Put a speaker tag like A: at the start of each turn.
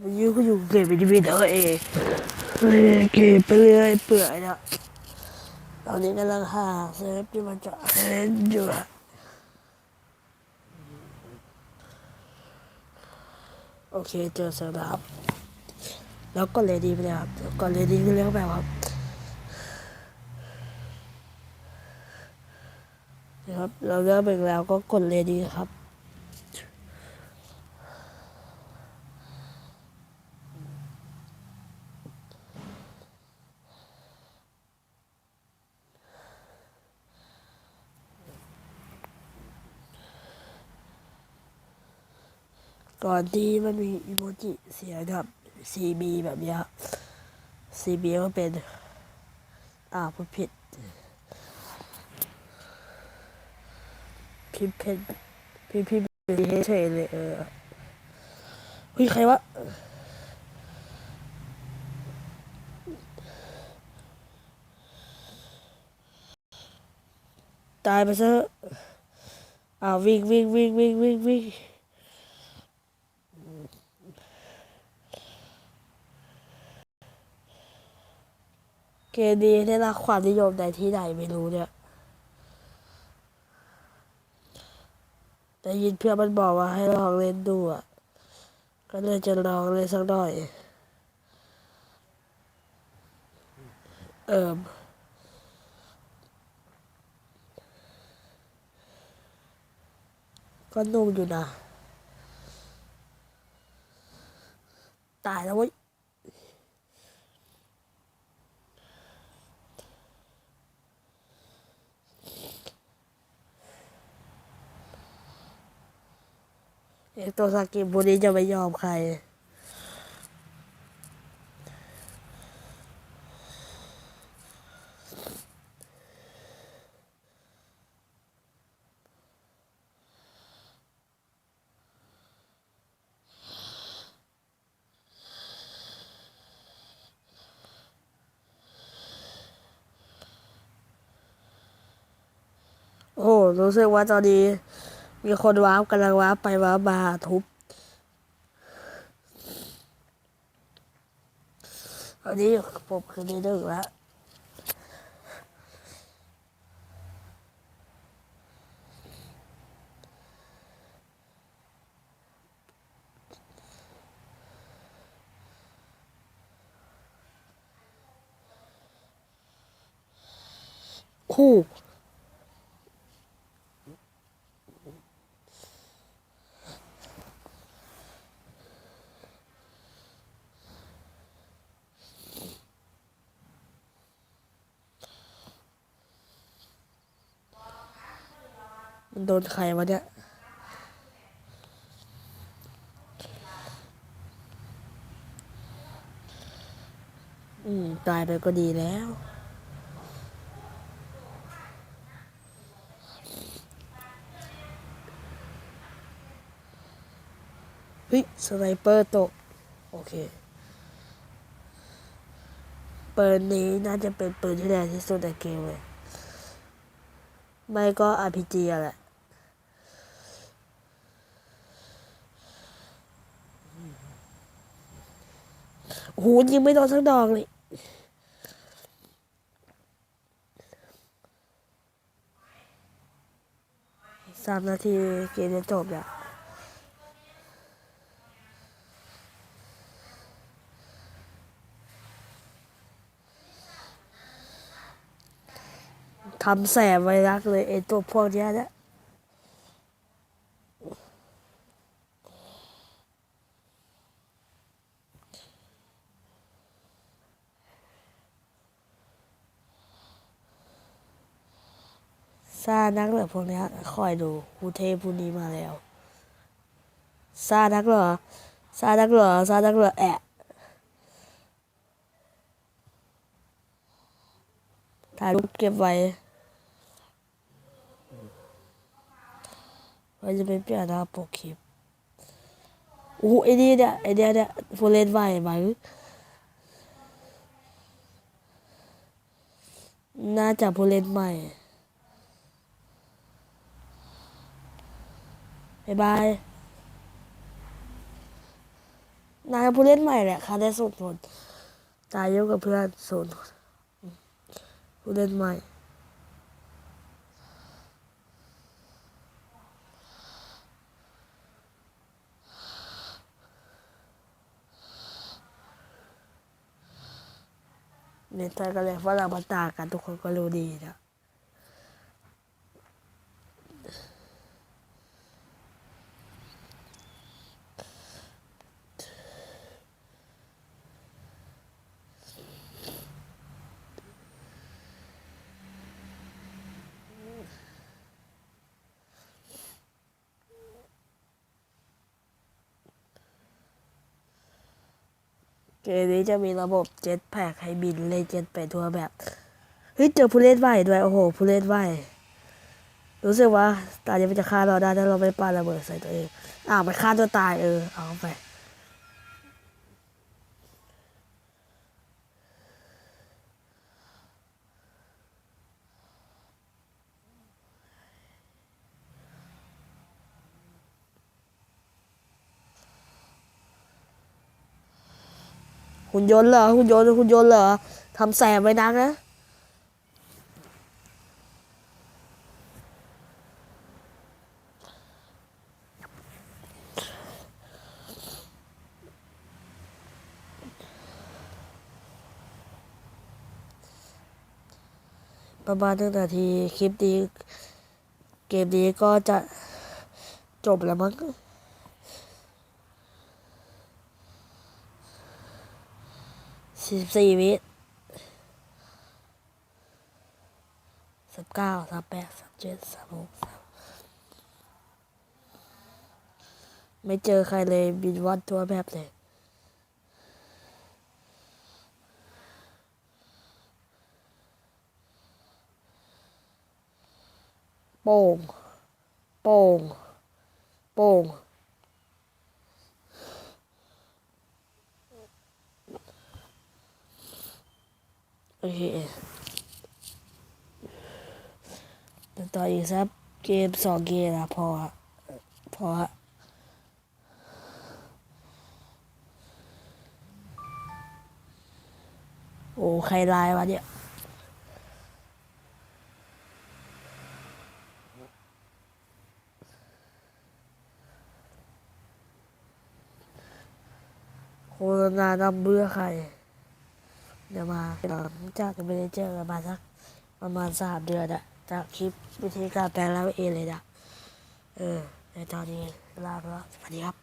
A: มันยื้อก็อยู่เก็บไปดีวีเดอเองเฮ้ยเก็บไปเรื่อยเปื่อยนะตอนนี้กำลังหาเซฟที่มันจะเล่นอยู่โอเคเจอเซฟแล้วครับ แล้วก็เลดี้ไปเลยครับก็เลดี้ก็เรียกแบบครับนะครับเราเลือกไปแล้วก็กดเลดี้ครับ ก่อนที่มันมีอีโมจิเสียงครับ CB แบบนี้ย CB ก็เป็น อ่าพูดผิดพิมพ์เพนพิมพ์พิมพ์เฉยเลยเออเฮ้ยใครวะตายไปซะอ่าวิ่งวิ่งวิ่งวิ่งวิ่งวิ่ง กมนี้ได้รับความนิยมในที่ไหนไม่รู้เนี่ยได้ยินเพื่อนมันบอกว่าให้ลองเล่นดูอะ ก็เลยจะลองเล่นสักหน่อย เอิมก็นุ่มอยู่นะ ตายแล้วเว้ย เอกตัวสากิบุนี้จะไม่ยอมใคร โอ้ รู้สึกว่าตอนนี้ มีคนว้าวกำลังว้าวไปว้าวมาทุบอันนี้ผมคือในหนึ่งแล้วคู่ มันโดนใครวะเนี่ยอืมตายไปก็ดีแล้ว เฮ้ย สไนเปอร์ตก โอเค ปืนนี้น่าจะเป็นปืนที่แรงที่สุดในเกมเลย ไม่ก็ RPG แหละ โอ้โหูยิงไม่โดนสักดอกเลยสามนาทีเกมจะจบแล้วทำแสบไวรักเลยไอตัวพวกเนี้ยเนี่ย ซานักเหรอพวกเนี้ยคอยดูคูเทพผู้นี้มาแล้วซานักเหรอซานักเหรอซานักเหรอแอะถ่ายรูปเก็บไว้ไว้จะเป็นเปลี่ยนหน้าปกคลิปโอ้โหไอ้นี่เนี่ยไอ้เนี่ยเนี่ยผู้เล่นใหม่ไหมน่าจะผู้เล่นใหม่ บ๊ายบายนายผู้เล่นใหม่แหละค่ะได้ส่งผลตายเยอะกับเพื่อนศูนย์ผู้เล่นใหม่เนเธอร์ก็เลยฝรั่งมาต่างกันทุกคนก็รู้ดีนะ เกมนี้จะมีระบบเจ็ตแพกให้บินเล่นเจ็ตไปทั่วแบบ เฮ้ยเจอผู้เล่นใหม่ด้วย โอ้โห ผู้เล่นใหม่รู้สึกว่าตาจะมันจะฆ่าเราได้ถ้าเราไม่ปาระเบิดใส่ตัวเอง อ้าวมันฆ่าตัวตายเออ เอาไป หุ่นยนต์เหรอหุ่นยนต์หุ่นยนต์เหรอทำแสบไว้นักนะประมาณหนึ่งนาทีคลิปนี้เกมนี้ก็จะจบแล้วมั้ง สี่สิบสี่วิสิบเก้าสามแปดสามเจ็ดสามหกสามไม่เจอใครเลยบินวัดตัวแบบเลยโป่งโป่งโป่ง เคต่ออีกสักเกมสองเกมนะพอพอโอ้ใครไลน์วะเนี่ยโฆษณานำเบื่อใคร เดี๋ยวมาหลังจากไม่ได้เจอกันมาสักประมาณสามเดือนอะจากคลิปวิธีการแปลงแล้วเองเลยนะเออในตอนนี้ลาไปแล้วสวัสดีครับ